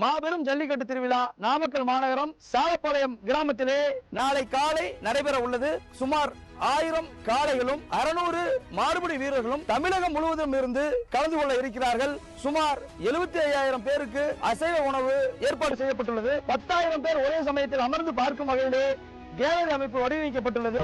மாபெரும் ஜல்லிக்கட்டு திருவிழா நாமக்கல் மாநகரம் சாலப்பாளையம் கிராமத்திலே நாளை காலை நடைபெற உள்ளது. சுமார் ஆயிரம் காளைகளும் அறுநூறு மாறுபடி வீரர்களும் தமிழகம் முழுவதும் இருந்து கலந்து கொள்ள இருக்கிறார்கள். சுமார் எழுபத்தி ஐயாயிரம் பேருக்கு அசைவ உணவு ஏற்பாடு செய்யப்பட்டுள்ளது. பத்தாயிரம் பேர் ஒரே சமயத்தில் அமர்ந்து பார்க்கும் வகையிலே கேலரி அமைப்பு வடிவமைக்கப்பட்டுள்ளது.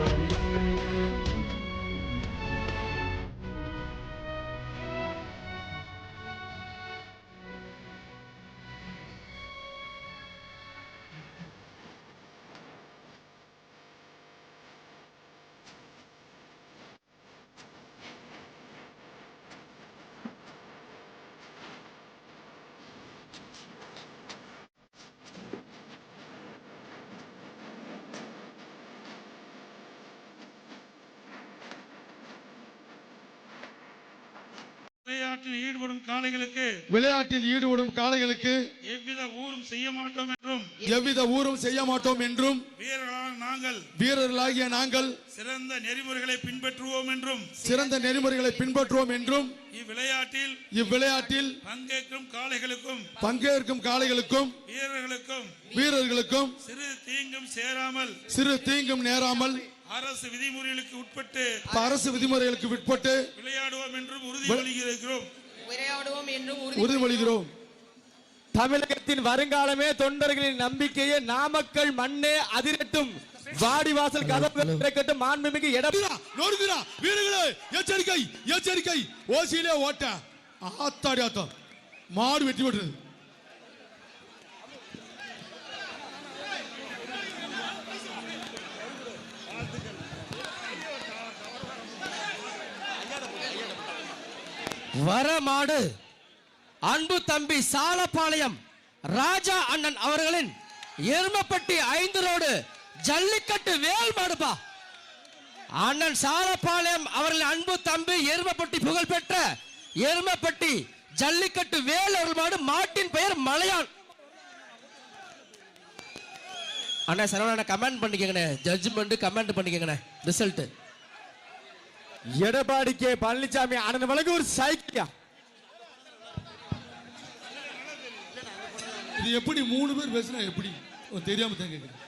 விளையாட்டில் ஈடுபடும் காளைகளுக்கு விளையாட்டில் ஈடுபடும் காளைகளுக்கு எவ்வித ஊரும் செய்ய மாட்டோம் என்றும் எவ்வித ஊரும் செய்ய மாட்டோம் என்றும் வீரர்களான நாங்கள் வீரர்களாகிய நாங்கள் சிறந்த நெறிமுறைகளை பின்பற்றுவோம் என்றும் சிறந்த நெறிமுறைகளை பின்பற்றுவோம் என்றும் இவ்விளையாட்டில் இவ்விளையாட்டில் பங்கேற்கும் காளைகளுக்கும் பங்கேற்கும் காளைகளுக்கும் வீரர்களுக்கும் வீரர்களுக்கும் சிறு தீங்கும் சேராமல் சிறு தீங்கும் நேராமல் அரசு விதிமுறைகளுக்கு உட்பட்டு அரசு விதிமுறைகளுக்கு விட்பட்டு விளையாடுவோம் என்றும் உறுதிமொழிகிறோம் விளையாடுவோம் என்றும் உறுதி உறுதிமொழிகிறோம் தமிழகத்தின் வருங்காலமே தொண்டர்களின் நம்பிக்கையே நாமக்கல் மண்ணே அதிரட்டும். வாடிவாசல் கதவுகள் திறக்கட்டும். மாண்புமிகு எடப்பாடி நோடுகிறா வீரர்களே எச்சரிக்கை எச்சரிக்கை. ஓசியிலே ஓட்ட. ஆத்தாடி ஆத்தம். மாடு வெட்டி விட்டுறது வரமாடு. அன்பு தம்பி சாலப்பாளையம் ராஜா அண்ணன் அவர்களின் எருமப்பட்டி ஐந்து ரோடு ஜல்லிக்கட்டு வேல் மாடுப்பா. அண்ணன் சாலப்பாளையம் அவர்களின் அன்பு தம்பி எருமப்பட்டி புகழ்பெற்ற எருமப்பட்டி ஜல்லிக்கட்டு வேல் மாடு மாட்டின் பெயர் மலையான். அண்ணா சரவண கமெண்ட் பண்ணிக்கங்கண்ணே. ஜட்ஜ்மெண்ட் கமெண்ட் பண்ணிக்கங்கண்ணே. ரிசல்ட்டு எடப்பாடி கே பழனிசாமி அண்ணன் வழங்க ஒரு சைக்கியா இது எப்படி மூணு பேர் பேசுனா எப்படி? தெரியாம தான் கேட்குறேன்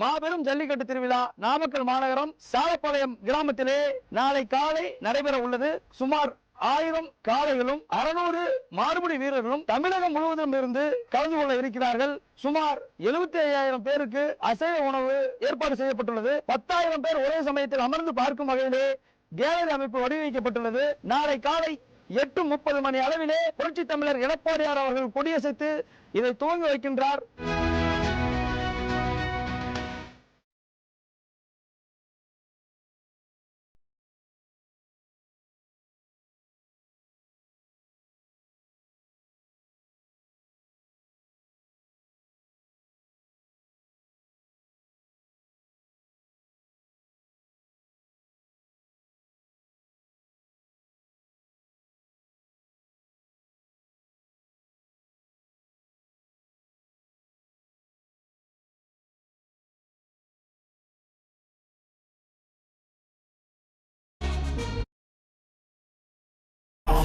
மாபெரும் ஜல்லிக்கட்டு திருவிழா நாமக்கல் மாநகரம் சாலைப்பாளையம் கிராமத்திலே நாளை காலை நடைபெற உள்ளது. சுமார் ஆயிரம் காளைகளும் அறுநூறு மாறுபடி வீரர்களும் தமிழகம் முழுவதும் இருந்து கலந்து கொள்ள இருக்கிறார்கள். சுமார் எழுபத்தி ஐயாயிரம் பேருக்கு அசைவ உணவு ஏற்பாடு செய்யப்பட்டுள்ளது. பத்தாயிரம் பேர் ஒரே சமயத்தில் அமர்ந்து பார்க்கும் வகையிலே கேலரி அமைப்பு வடிவமைக்கப்பட்டுள்ளது. நாளை காலை எட்டு முப்பது மணி அளவிலே புரட்சி தமிழர் எடப்பாடியார் அவர்கள் கொடியசைத்து இதை துவங்கி வைக்கின்றார்.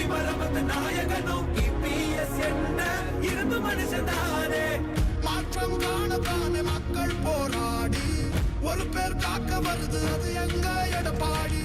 ஆதி பரமத்த நாயகனும் இபிஎஸ் என்ன இருந்து மனுஷன்தானே மாற்றம் காணத்தானே மக்கள் போராடி ஒரு பேர் காக்க வருது அது எங்க எடப்பாடி?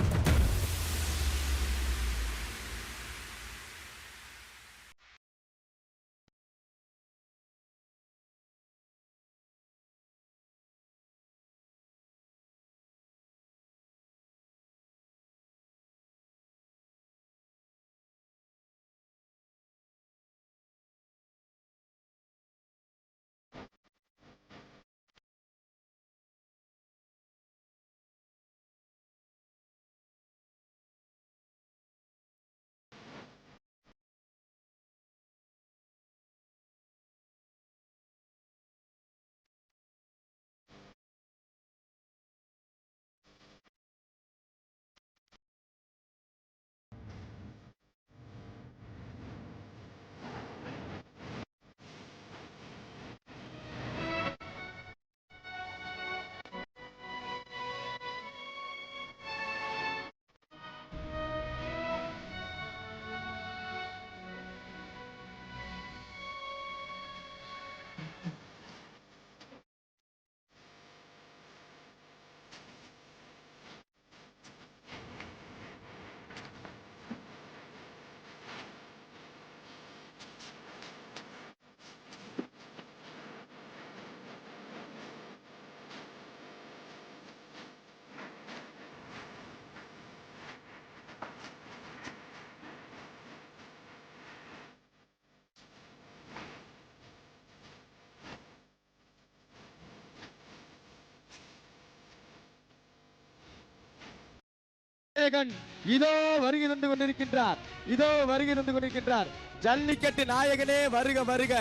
நாயகன் இதோ வருகை தந்து கொண்டிருக்கின்றார். இதோ வருகை தந்து கொண்டிருக்கின்றார். ஜல்லிக்கட்டு நாயகனே வருக வருக.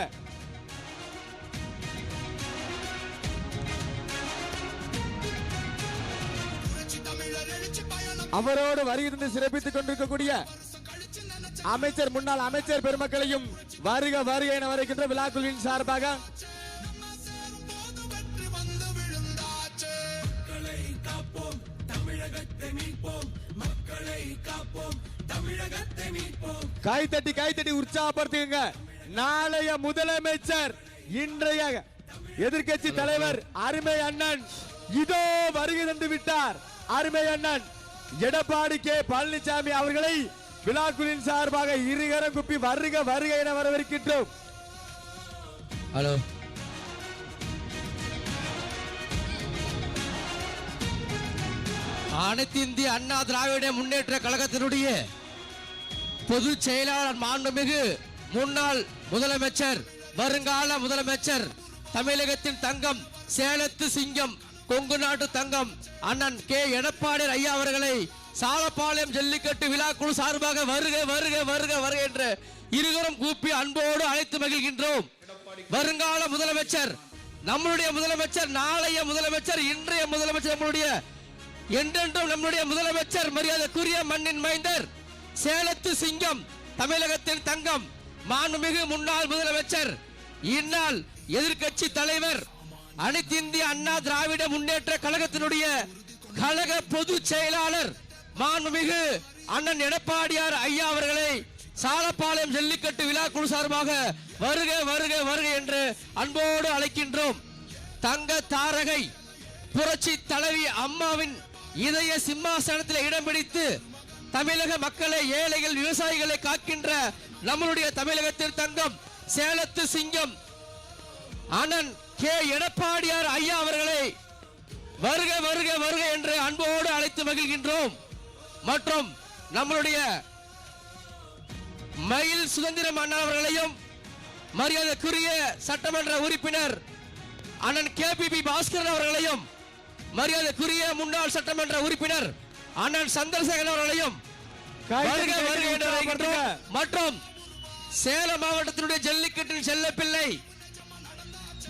அவரோடு வருகை தந்து சிறப்பித்துக் கொண்டிருக்கக்கூடிய அமைச்சர் முன்னாள் அமைச்சர் பெருமக்களையும் வருக வருக என வருகின்ற விழாக்குழுவின் சார்பாக காப்போம் தமிழகத்தை மீட்போம் கைத்தட்டி கைத்தட்டி உற்சாகப்படுத்துங்க நாளைய முதலமைச்சர் இன்றைய எதிர்க்கட்சி தலைவர் அருமை அண்ணன் இதோ வருகை தந்து விட்டார். அருமை அண்ணன் எடப்பாடி கே. பழனிசாமி அவர்களை விழாக்குழுவின் சார்பாக இருகரம் குப்பி வருக வருக என வரவிருக்கின்றோம் ஹலோ. அனைத்து இந்திய அண்ணா திராவிட முன்னேற்ற கழகத்தினுடைய பொதுச் செயலாளர் மாண்புமிகு முன்னாள் முதலமைச்சர் வருங்கால முதலமைச்சர் தமிழகத்தின் தங்கம் சேலத்து சிங்கம் கொங்கு நாட்டு தங்கம் அண்ணன் கே. எடப்பாடி ஐயா அவர்களை சாலப்பாளையம் ஜல்லிக்கட்டு விழாக்குழு சார்பாக வருக வருக வருக வருக என்று இருவரும் கூப்பி அன்போடு அழைத்து மகிழ்கின்றோம். வருங்கால முதலமைச்சர் நம்மளுடைய முதலமைச்சர் நாளைய முதலமைச்சர் இன்றைய முதலமைச்சர் நம்மளுடைய என்றென்றும் நம்முடைய முதலமைச்சர் மரியாதைக்குரிய மண்ணின் மைந்தர் சேலத்து சிங்கம் தமிழகத்தின் தங்கம் மாண்புமிகு முன்னாள் முதலமைச்சர் இந்நாள் எதிர்க்கட்சி தலைவர் அனைத்து இந்திய அண்ணா திராவிட முன்னேற்ற கழகத்தினுடைய கழக பொதுச் செயலாளர் மாண்புமிகு அண்ணன் எடப்பாடியார் ஐயா அவர்களை சாலப்பாளையம் ஜல்லிக்கட்டு விழா குழு சார்பாக வருக வருக வருக என்று அன்போடு அழைக்கின்றோம். தங்க தாரகை புரட்சி தலைவி அம்மாவின் இதய சிம்மாசனத்தில் இடம் பிடித்து தமிழக மக்களை ஏழைகள் விவசாயிகளை காக்கின்ற நம்மளுடைய தமிழகத்தின் தங்கம் சேலத்து சிங்கம் அண்ணன் கே. எடப்பாடியார் ஐயா அவர்களை வருக வருக வருக என்று அன்போடு அழைத்து மகிழ்கின்றோம். மற்றும் நம்மளுடைய மயில் சுதந்திரம் அண்ணா அவர்களையும் மரியாதைக்குரிய சட்டமன்ற உறுப்பினர் அண்ணன் கே. பி. பி. பாஸ்கரன் அவர்களையும் மரியாதைக்குரிய முன்னாள் சட்டமன்ற உறுப்பினர் அண்ணன் சந்திரசேகரன் அவர்களையும். மற்றும் சேலம் மாவட்டத்தினுடைய ஜல்லிக்கட்டின் செல்லப்பிள்ளை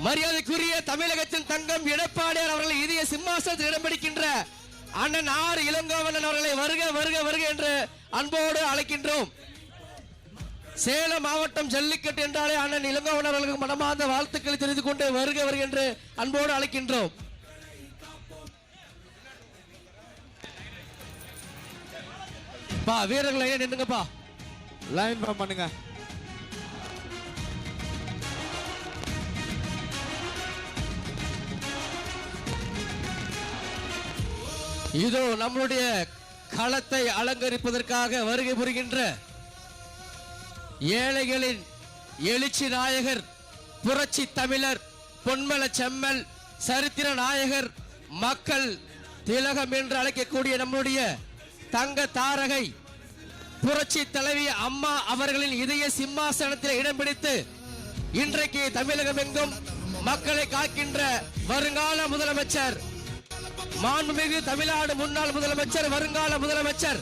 மரியாதைக்குரிய தமிழகத்தின் தங்கம் எடப்பாடியார் அவர்கள் இதய சிம்மாசனத்தில் இடம் பிடிக்கின்ற அண்ணன் ஆர் இளங்கோவனன் அவர்களை வருக வருக வருக என்று அன்போடு அழைக்கின்றோம். சேலம் மாவட்டம் ஜல்லிக்கட்டு என்றாலே அண்ணன் இளங்கோவன் அவர்களுக்கு மனமார்ந்த வாழ்த்துக்களை தெரிந்து கொண்டு வருக வருக என்று அன்போடு அழைக்கின்றோம். பா வீரர்களை நின்னுங்கப்பா லைன் ஃபார்ம் பண்ணுங்க. இதோ நம்முடைய களத்தை அலங்கரிப்பதற்காக வருகை புரிகின்ற ஏழைகளின் எழுச்சி நாயகர் புரட்சி தமிழர் பொன்மல செம்மல் சரித்திர நாயகர் மக்கள் திலகம் என்று அழைக்கக்கூடிய நம்முடைய தங்க தாரகை புரட்சி தலைவி அம்மா அவர்களின் இதய சிம்மாசனத்தில் இடம் பிடித்து இன்றைக்கு தமிழகம் எங்கும் மக்களை காக்கின்ற வருங்கால முதலமைச்சர் மாண்புமிகு தமிழ்நாடு முன்னாள் முதலமைச்சர் வருங்கால முதலமைச்சர்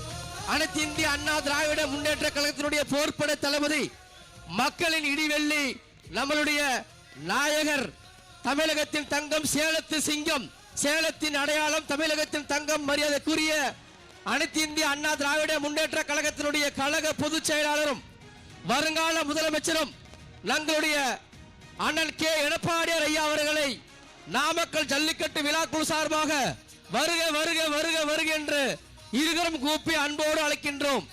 அனைத்து இந்திய அண்ணா திராவிட முன்னேற்ற கழகத்தினுடைய போர்ப்பட தளபதி மக்களின் இடிவெள்ளி நம்மளுடைய நாயகர் தமிழகத்தின் தங்கம் சேலத்து சிங்கம் சேலத்தின் அடையாளம் தமிழகத்தின் தங்கம் மரியாதைக்குரிய அனைத்து இந்திய அண்ணா திராவிட முன்னேற்ற கழகத்தினுடைய கழக பொதுச் செயலாளரும் வருங்கால முதலமைச்சரும் நம்மளுடைய அண்ணன் கே. எடப்பாடியார் ஐயா அவர்களை நாமக்கல் ஜல்லிக்கட்டு விழாக்குழு சார்பாக வருக வருக வருக வருக என்று இருவரும் கூப்பி அன்போடு அழைக்கின்றோம்.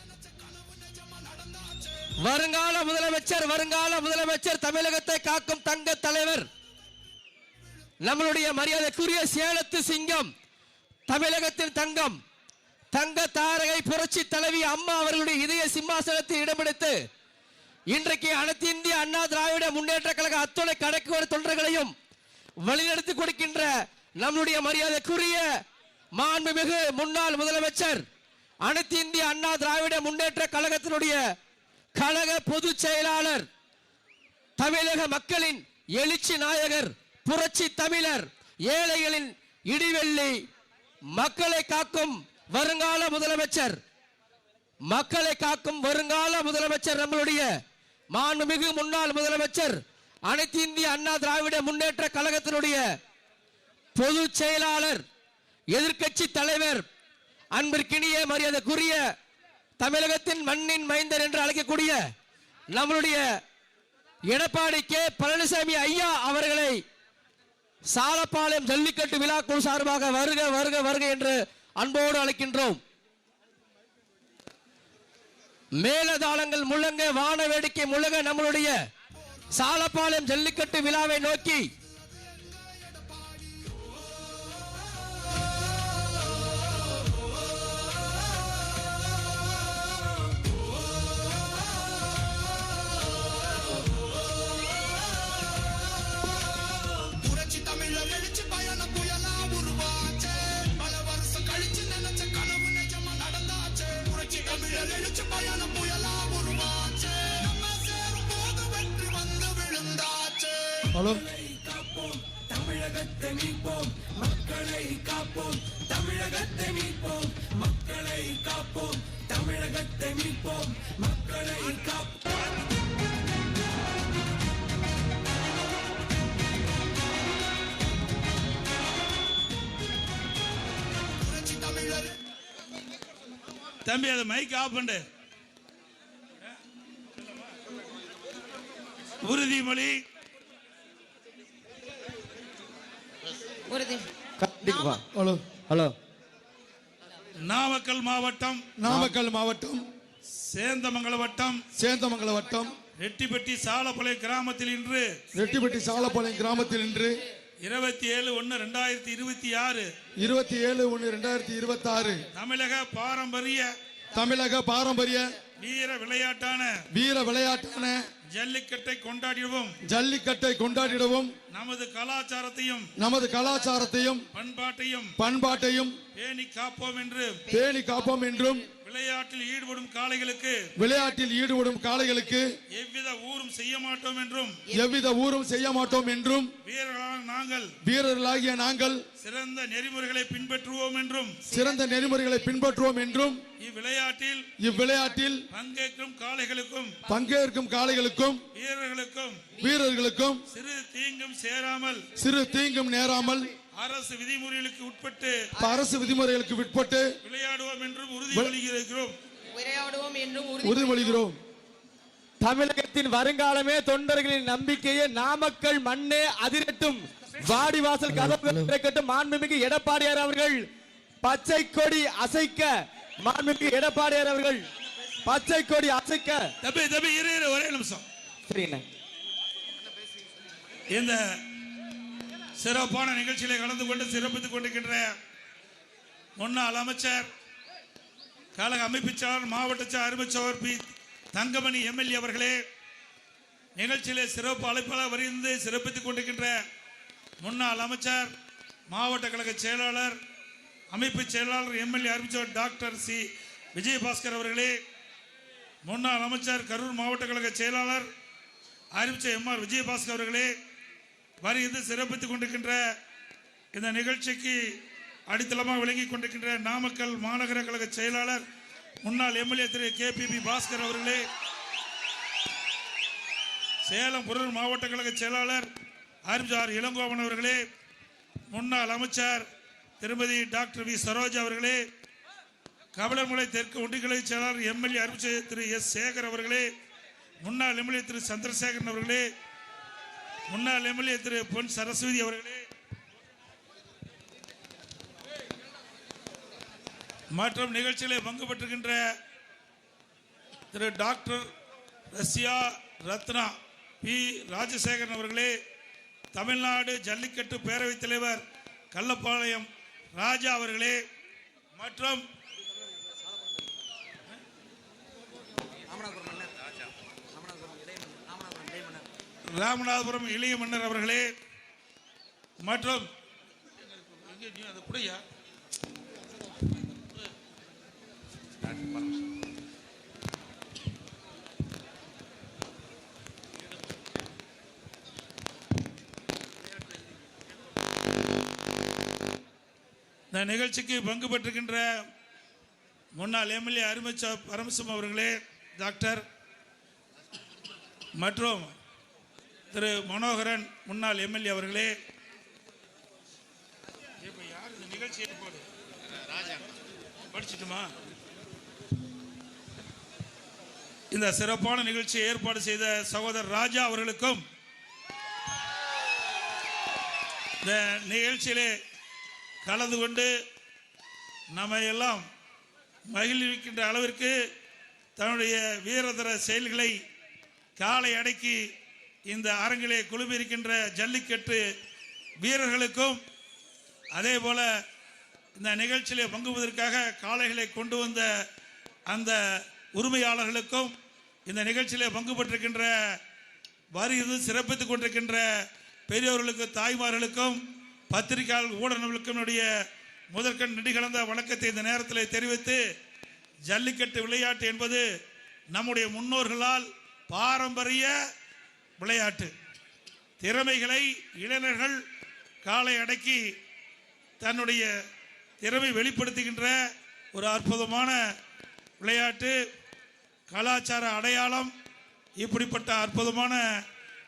வருங்கால முதலமைச்சர் வருங்கால முதலமைச்சர் தமிழகத்தை காக்கும் தங்க தலைவர் நம்மளுடைய மரியாதைக்குரிய சேலத்து சிங்கம் தமிழகத்தின் தங்கம் தங்க தாரகை புரட்சி தலைவி அம்மா அவர்களுடைய இதய சிம்மாசனத்தில் இடமெடுத்து இன்றைக்கு அனைத்து இந்திய அண்ணா திராவிட முன்னேற்ற கழக அத்துணை கடைக்கோர தொண்டர்களையும் வழிநடத்தி கொடுக்கின்ற நம்முடைய மரியாதைக்குரிய மாண்புமிகு முன்னாள் முதலமைச்சர் அனைத்து இந்திய அண்ணா திராவிட முன்னேற்ற கழகத்தினுடைய கழக பொதுச் செயலாளர் தமிழக மக்களின் எழுச்சி நாயகர் புரட்சி தமிழர் ஏழைகளின் இடிவெள்ளி மக்களை காக்கும் வருங்கால முதலமைச்சர். மக்களை காக்கும் வருங்கால முதலமைச்சர் நம்மளுடைய மாண்புமிகு முன்னாள் முதலமைச்சர் அனைத்து இந்திய அண்ணா திராவிட முன்னேற்ற கழகத்தினுடைய பொதுச் செயலாளர் எதிர்க்கட்சி தலைவர் அன்பிற்கினிய மரியாதைக்குரிய தமிழகத்தின் மண்ணின் மைந்தர் என்று அழைக்கக்கூடிய நம்மளுடைய எடப்பாடி கே. பழனிசாமி ஐயா அவர்களை சாலப்பாளையம் ஜல்லிக்கட்டு விழாக்குழு சார்பாக வருக வருக வருக என்று அன்போடு அழைக்கின்றோம். மேலதாளங்கள் முழங்க வான வேடிக்கை முழங்க நம்மளுடைய சாலப்பாளையம் ஜல்லிக்கட்டு விழாவை நோக்கி ஹலோ தமிழகத்தை மீட்போம் மக்களை காப்போம் தமிழகத்தை மீட்போம் மக்களை காப்போம் தமிழகத்தை மீட்போம் மக்களை காப்போம் தம்பி அதை மைக் ஆஃப் பண்ணு உறுதிமொழி. ஹலோ. ஹலோ. நாமக்கல் மாவட்டம் நாமக்கல் மாவட்டம் சேந்தமங்கல வட்டம் சேந்தமங்கல வட்டம் ரெட்டிப்பட்டி சாலப்பளை கிராமத்தில் இன்று ரெட்டிப்பட்டி சாலப்பாளையம் கிராமத்தில் இன்று இருபத்தி ஏழு ஒன்று ரெண்டாயிரத்தி இருபத்தி ஆறு இருபத்தி ஏழு ஒன்று ரெண்டாயிரத்தி இருபத்தி ஆறு தமிழக பாரம்பரிய தமிழக பாரம்பரிய வீர விளையாட்டான வீர விளையாட்டான ஜல்லிக்கட்டை கொண்டாடிடுவோம். ஜல்லிக்கட்டை கொண்டாடிடவும். நமது கலாச்சாரத்தையும் நமது கலாச்சாரத்தையும் பண்பாட்டையும் பண்பாட்டையும் பேணி காப்போம் என்று பேணி காப்போம் என்றும் விளையாட்டில் ஈடுபடும் காளைகளுக்கு விளையாட்டில் ஈடுபடும் காளைகளுக்கு எவ்வித ஊரும் செய்ய மாட்டோம் என்றும் எவ்வித ஊரும் செய்ய மாட்டோம் என்றும் நாங்கள் வீரர்களாகிய நாங்கள் சிறந்த நெறிமுறைகளை பின்பற்றுவோம் என்றும் சிறந்த நெறிமுறைகளை பின்பற்றுவோம் என்றும் இவ்விளையாட்டில் இவ்விளையாட்டில் பங்கேற்கும் காளைகளுக்கும் பங்கேற்கும் காளைகளுக்கும் வீரர்களுக்கும் வீரர்களுக்கும் சிறு தீங்கும் சேராமல் சிறு தீங்கும் நேராமல் அரசு விதிமுறைகளுக்கு உட்பட்டு அரசு விதிமுறைகளுக்கு விட்பட்டு விளையாடுவோம் என்றும் உறுதிமொழிகிறோம் விளையாடுவோம் என்றும் உறுதி உறுதிமொழிகிறோம் தமிழகத்தின் வருங்காலமே தொண்டர்களின் நம்பிக்கையே நாமக்கல் மண்ணே அதிரட்டும். வாடிவாசல் கதவுகள் திறக்கட்டும். மாண்புமிகு எடப்பாடியார் அவர்கள் பச்சை கொடி அசைக்க. மாண்புமிகு எடப்பாடியார் அவர்கள் பச்சை கொடி அசைக்க. தம்பி தம்பி இரு இரு ஒரே நிமிஷம். சரிண்ணே. இந்த சிறப்பான நிகழ்ச்சியில கலந்து கொண்டு சிறப்பித்துக் கொண்டிருக்கின்ற முன்னாள் அமைச்சர் கழக அமைப்பு செயலாளர் மாவட்ட செயலாளர் அருமைச்சவர் பி. தங்கமணி எம்எல்ஏ அவர்களே நிகழ்ச்சியிலே சிறப்பு அழைப்பாளர் வரிந்து சிறப்பித்துக் கொண்டிருக்கின்ற முன்னாள் அமைச்சர் மாவட்ட கழக செயலாளர் அமைப்பு செயலாளர் எம்எல்ஏ அறிவிச்சவர் டாக்டர் சி. விஜயபாஸ்கர் அவர்களே முன்னாள் அமைச்சர் கரூர் மாவட்ட கழக செயலாளர் அறிவிச்ச எம்ஆர் விஜயபாஸ்கர் அவர்களே வருகிறது சிறப்பித்துக் கொண்டிருக்கின்ற இந்த நிகழ்ச்சிக்கு அடித்தளமாக விளங்கிக் கொண்டிருக்கின்ற நாமக்கல் மாநகர கழக செயலாளர் முன்னாள் MLA Thiru K P P Baskar அவர்களே சேலம் பொருள் மாவட்ட கழக செயலாளர் ஆர் இளங்கோவன் அவர்களே முன்னாள் அமைச்சர் திருமதி டாக்டர் வி சரோஜா அவர்களே கபலர்மலை தெற்கு ஒன்றியக்கழக செயலாளர் எம்எல்ஏ அறிவிச்ச திரு எஸ் சேகர் அவர்களே முன்னாள் எம்எல்ஏ திரு சந்திரசேகரன் அவர்களே முன்னாள் எம்எல்ஏ திரு பொன் சரஸ்வதி அவர்களே மற்றும் நிகழ்ச்சியிலே பங்கு பெற்றுகின்ற திரு டாக்டர் ரஷ்யா ரத்னா பி. ராஜசேகரன் அவர்களே தமிழ்நாடு ஜல்லிக்கட்டு பேரவைத் தலைவர் கள்ளப்பாளையம் ராஜா அவர்களே மற்றும் ராமநாதபுரம் இளைய மன்னர் அவர்களே மற்றும் இந்த நிகழ்ச்சிக்கு பங்கு பெற்றிருக்கின்ற முன்னாள் எம்எல்ஏ அருமைச்சா பரமசிவம் அவர்களே டாக்டர் மற்றும் திரு மனோகரன் முன்னாள் எம்எல்ஏ அவர்களே. இப்ப யார் இந்த நிகழ்ச்சி ஏற்பாடு படிச்சுட்டுமா? இந்த சிறப்பான நிகழ்ச்சியை ஏற்பாடு செய்த சகோதரர் ராஜா அவர்களுக்கும் இந்த நிகழ்ச்சியிலே கலந்து கொண்டு நம்ம எல்லாம் மகிழ்விக்கின்ற அளவிற்கு தன்னுடைய வீரதர செயல்களை காலை அடக்கி இந்த அரங்கிலே குழுமிருக்கின்ற ஜல்லிக்கட்டு வீரர்களுக்கும் அதே போல இந்த நிகழ்ச்சியிலே பங்குவதற்காக காளைகளை கொண்டு வந்த அந்த உரிமையாளர்களுக்கும் இந்த நிகழ்ச்சியிலே பங்கு பெற்றிருக்கின்ற வரி இருந்து சிறப்பித்துக் கொண்டிருக்கின்ற பெரியோர்களுக்கும் தாய்மார்களுக்கும் பத்திரிகையாளர் ஊடகங்களுக்கும் முதற்கண் நெடுகலந்த வழக்கத்தை இந்த நேரத்தில் தெரிவித்து ஜல்லிக்கட்டு விளையாட்டு என்பது நம்முடைய முன்னோர்களால் பாரம்பரிய விளையாட்டு. திறமைகளை இளைஞர்கள் காலை அடக்கி தன்னுடைய திறமை வெளிப்படுத்துகின்ற ஒரு அற்புதமான விளையாட்டு. கலாச்சார அடையாளம் இப்படிப்பட்ட அற்புதமான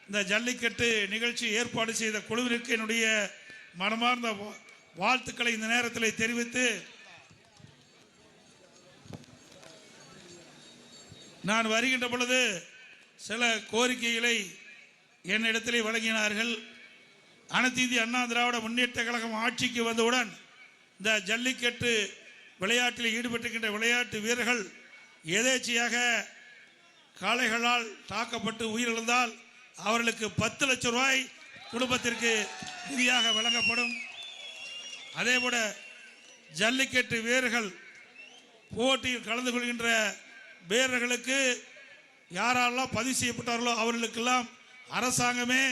இந்த ஜல்லிக்கட்டு நிகழ்ச்சி ஏற்பாடு செய்த குழுவிற்கு என்னுடைய மனமார்ந்த வா- வாழ்த்துக்களை இந்த நேரத்தில் தெரிவித்து நான் வருகின்ற பொழுது சில கோரிக்கைகளை என்னிடத்திலே வழங்கினார்கள். அனைத்து இந்திய அண்ணா திராவிட முன்னேற்ற கழகம் ஆட்சிக்கு வந்தவுடன் இந்த ஜல்லிக்கட்டு விளையாட்டில் ஈடுபட்டிருக்கின்ற விளையாட்டு வீரர்கள் எதேச்சையாக காளைகளால் தாக்கப்பட்டு உயிரிழந்தால் அவர்களுக்கு பத்து லட்சம் ரூபாய் குடும்பத்திற்கு நிதியாக வழங்கப்படும். அதேபோல ஜல்லிக்கட்டு வீரர்கள் போட்டியில் கலந்து கொள்கின்ற வீரர்களுக்கு யாரெல்லாம் பதிவு செய்யப்பட்டார்களோ அவர்களுக்கெல்லாம் அரசாங்கமே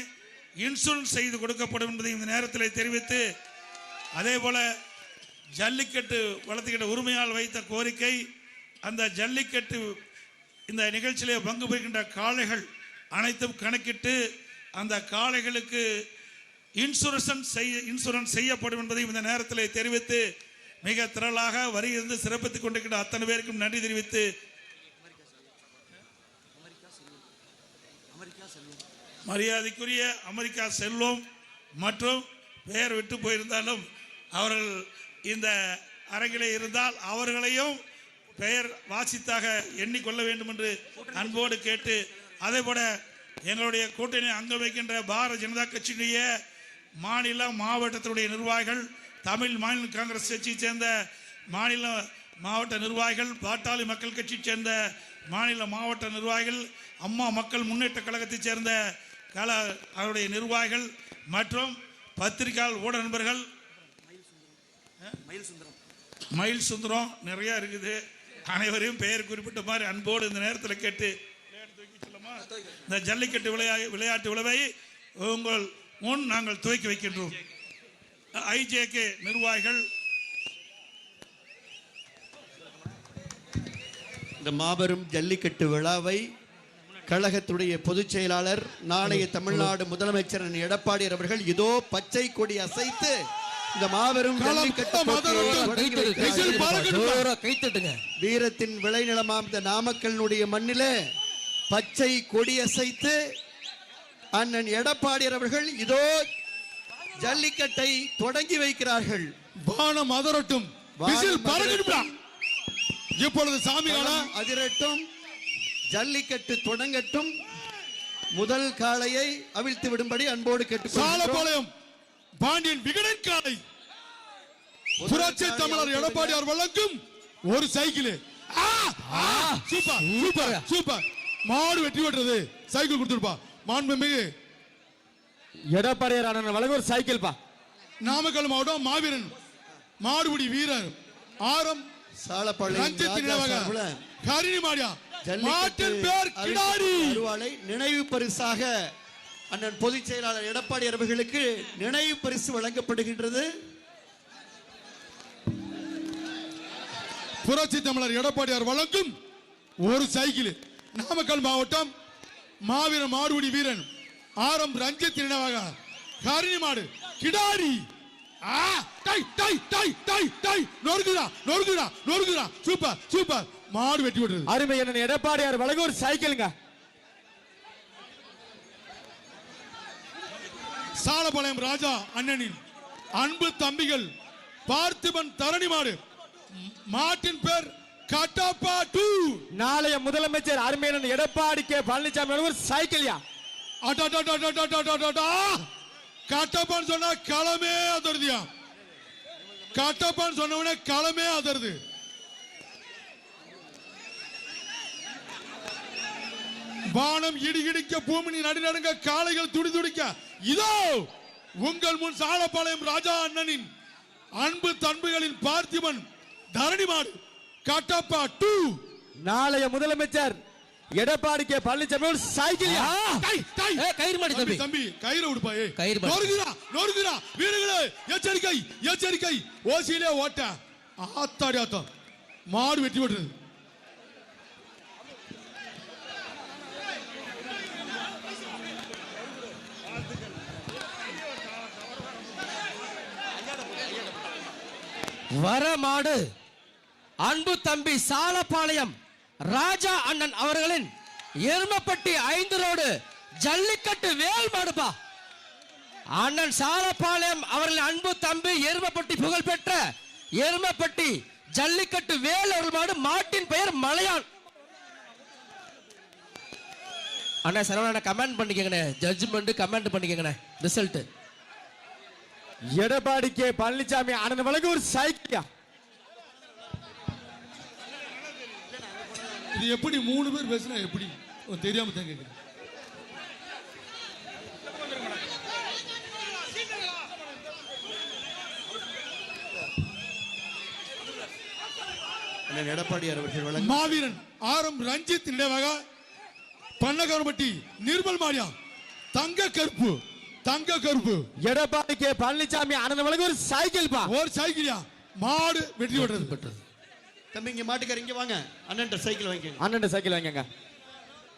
இன்சூரன்ஸ் செய்து கொடுக்கப்படும் என்பதை இந்த நேரத்தில் தெரிவித்து அதே போல ஜல்லிக்கட்டு வளர்த்துக்கிட்ட உரிமையால் வைத்த கோரிக்கை அந்த ஜல்லிக்கட்டு இந்த நிகழ்ச்சியிலே பங்கு பெறுகின்ற காளைகள் அனைத்தும் கணக்கிட்டு அந்த காளைகளுக்கு இன்சூரன்ஸ் செய்ய இன்சூரன்ஸ் செய்யப்படும் என்பதையும் இந்த நேரத்தில் தெரிவித்து மிக திரளாக வரியிருந்து சிறப்பித்துக் கொண்டிருக்கின்ற அத்தனை பேருக்கும் நன்றி தெரிவித்து மரியாதைக்குரிய அமெரிக்கா செல்வம் மற்றும் பெயர் விட்டு போயிருந்தாலும் அவர்கள் இந்த அரங்கிலே இருந்தால் அவர்களையும் பெயர் வாசித்தாக எண்ணிக்கொள்ள வேண்டும் என்று அன்போடு கேட்டு அதே போல எங்களுடைய கூட்டணி அங்க வைக்கின்ற பாரத ஜனதா கட்சியினுடைய மாநில மாவட்டத்தினுடைய நிர்வாகிகள் தமிழ் மாநில காங்கிரஸ் கட்சியை சேர்ந்த மாநில மாவட்ட நிர்வாகிகள் பாட்டாளி மக்கள் கட்சியை சேர்ந்த மாநில மாவட்ட நிர்வாகிகள் அம்மா மக்கள் முன்னேற்ற கழகத்தைச் சேர்ந்த கல அவருடைய நிர்வாகிகள் மற்றும் பத்திரிகையாளர் ஊடக நண்பர்கள். மயில் சுந்தரம் நிறைய இருக்குது. அனைவரையும் பெயர் குறிப்பிட்ட மாதிரி அன்போடு இந்த நேரத்தில் கேட்டு இந்த ஜல்லிக்கட்டு விளையா விளையாட்டு விளைவை உங்கள் முன் நாங்கள் துவக்கி வைக்கின்றோம். ஐஜேகே நிர்வாகிகள். இந்த மாபெரும் ஜல்லிக்கட்டு விழாவை கழகத்துடைய பொதுச் செயலாளர் நாளைய தமிழ்நாடு முதலமைச்சர் எடப்பாடியார் அவர்கள் இதோ பச்சை கொடி அசைத்து இந்த மாபெரும் வீரத்தின் விளைநிலமாம் இந்த நாமக்கல்னுடைய மண்ணிலே பச்சை கொடி அசைத்து அண்ணன் எடப்பாடியார் அவர்கள் இதோ ஜல்லிக்கட்டை தொடங்கி வைக்கிறார்கள். வானம் அதரட்டும் இப்பொழுது சாமி காலம் களம் அதிரட்டும். ஜல்லிக்கட்டு தொடங்கட்டும். முதல் காளையை அவிழ்த்து விடும்படி அன்போடு கேட்டுக்கொள்கிறோம். பாண்டியன் விகடன் காலை புரட்சி தமிழர் எடப்பாடியார் வழங்கும் ஒரு சைக்கிள். Super super. சூப்பர் மாடு வெற்றி பெற்றது. சைக்கிள் கொடுத்துருப்பா. மாண்புமிகு எடப்பாடியார் அண்ணன் வழங்க ஒரு சைக்கிள் பா. நாமக்கல் மாவட்டம் மாவீரன். மாடுபிடி வீரர் ஆரம் சார்புல கரிணி மாடியா. மாட்டின் பேர் கிடாரி. அருவாளை நினைவு பரிசாக அண்ணன் பொதுச் செயலாளர் எடப்பாடி அவர்களுக்கு நினைவு பரிசு வழங்கப்படுகின்றது. புரட்சி தமிழர் எடப்பாடியார் வழங்கும் ஒரு சைக்கிள். நாமக்கல் மாவட்டம் மாவீரன் மாடுபிடி வீரன் ஆரம் ரஞ்சித் நினைவாக. கரிணி மாடு கிடாரி. ஆ, டை, டை, டை, டை, டை. நொறுக்குதா நொறுக்குதா நொறுக்குதா சூப்பர் சூப்பர். மாடு வெட்டி விடுறது அருமை என்ன எடப்பாடியார் வழக்கு ஒரு சைக்கிள்ங்க. சாலபாளையம் ராஜா அண்ணனின் அன்பு தம்பிகள் பார்த்திபன் தரணி மாடு. மாட்டின் பேர் கட்டப்பா டூ. நாளைய முதலமைச்சர் அருமையான எடப்பாடி கே. பழனிசாமி ஒரு சைக்கிள்யா? கட்டப்பான்னு சொன்னா களமே அதிர்தியா. கட்டப்பான்னு சொன்ன உடனே களமே அதிர்து. வானம் இடி இடிக்க பூமி நடுநடுங்க காளைகள் துடி துடிக்க இதோ உங்கள் முன் சாலப்பாளையம் ராஜா அண்ணனின் அன்பு தன்புகளின் பார்த்திபன் தரணி மாடு கட்டப்பா டூ நாளைய முதலமைச்சர் எடப்பாடி கே பழனிசாமி. ஏ, கயிறு மாடி தம்பி. தம்பி கயிறு விடுப்பா ஏய். கயிறு. நொறுக்குறா நொறுக்குறா வீரர்களே எச்சரிக்கை எச்சரிக்கை ஓசியிலே ஓட்ட ஆத்தாடி ஆத்தம் மாடு வெட்டி விட்டுறது வரமாடு. அன்பு தம்பி சாலப்பாளையம் ராஜா அண்ணன் அவர்களின் எருமப்பட்டி ஐந்து ரோடு ஜல்லிக்கட்டு வேல் மாடுப்பா. அண்ணன் சாலப்பாளையம் அவர்களின் அன்பு தம்பி எருமப்பட்டி புகழ்பெற்ற எருமப்பட்டி ஜல்லிக்கட்டு வேல் அவர்கள் மாடு மாட்டின் பெயர் மலையான். அண்ணா சரவணா கமெண்ட் பண்ணிக்கங்கண்ணே. ஜட்ஜ்மெண்ட் கமெண்ட் பண்ணிக்கங்கண்ணே. ரிசல்ட்டு எடப்பாடி கே பழனிசாமி அண்ணன் வழங்கும் ஒரு சைக்கிளா இது எப்படி மூணு பேர் பேசுனா எப்படி? தெரியாம தான் கேட்கிறேன் அண்ணன் எடப்பாடியார் அவர்கள் மாவீரன் ஆர் எம் ரஞ்சித் நினைவாக பண்ணகாரப்பட்டி நிர்மல் மாடியா தங்க கருப்பு. தங்க கருப்பு. எடப்பாடி கே பழனிசாமி அண்ணன் ஒரு சைக்கிள் பா. ஒரு சைக்கிளியா மாடு வெற்றி பெற்றது. பெற்றது. தம்பி இங்க மாட்டுக்கார இங்க வாங்க. அண்ணன் சைக்கிள் வாங்கிக்கோங்க. அண்ணன் சைக்கிள் வாங்கிங்க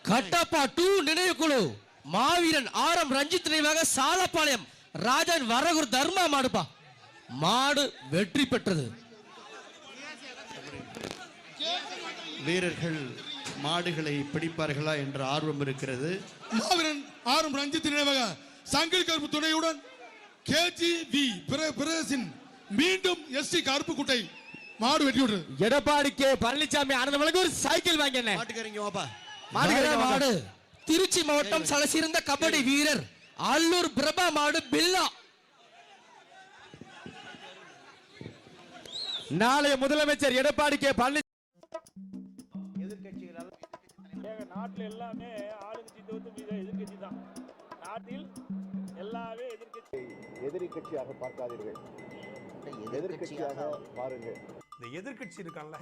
கட்டப்பா டூ நினைவு குழு. மாவீரன் ஆர் எம் ரஞ்சித் நினைவாக சாலப்பாளையம். ராஜன் வரகுர் தர்மா மாடுப்பா. மாடு வெற்றி பெற்றது. வீரர்கள் மாடுகளை பிடிப்பார்களா என்ற ஆர்வம் இருக்கிறது. மாவீரன் ஆர் எம் ரஞ்சித் நினைவாக சங்கில் கருப்பு துணையுடன் கேஜி வி பிரதேசின் மீண்டும் எஸ்டி கருப்பு குட்டை மாடு வெற்றி பெற்றது எடப்பாடி கே பழனிசாமி அண்ணன் வழங்கும் ஒரு சைக்கிள் வாப்பா. மாட்டுக்கார வர மாடு மாடு. திருச்சி மாவட்டம் சலசிறந்த கபடி வீரர் அல்லூர் பிரபா மாடு பில்லா. நாளைய முதலமைச்சர் எடப்பாடி கே பழனி நாட்டில் எல்லாமே ஆளுங்கட்சி தோத்து எதிர்கட்சி தான் நாட்டில் எல்லாமே எதிர்கட்சி எதிரி கட்சியாக பார்க்காதீர்கள். எதிர்கட்சியாக பாருங்கள். இந்த எதிர்க்கட்சி இருக்கான்ல.